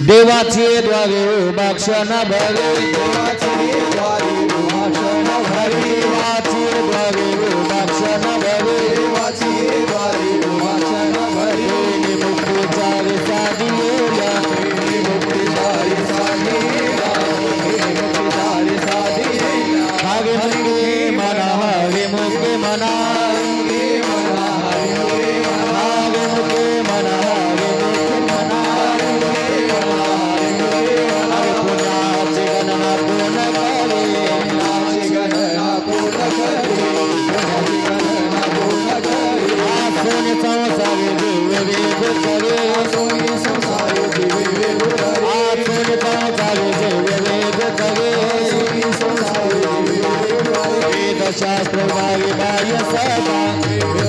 देवाचे द्वारे भाषण भरे. देवाचे द्वारे भाषण भरे. देवाचे द्वारे भाषण भरे देवाचे द्वारे भाषण मना. शास्त्रवारी बाय सदा.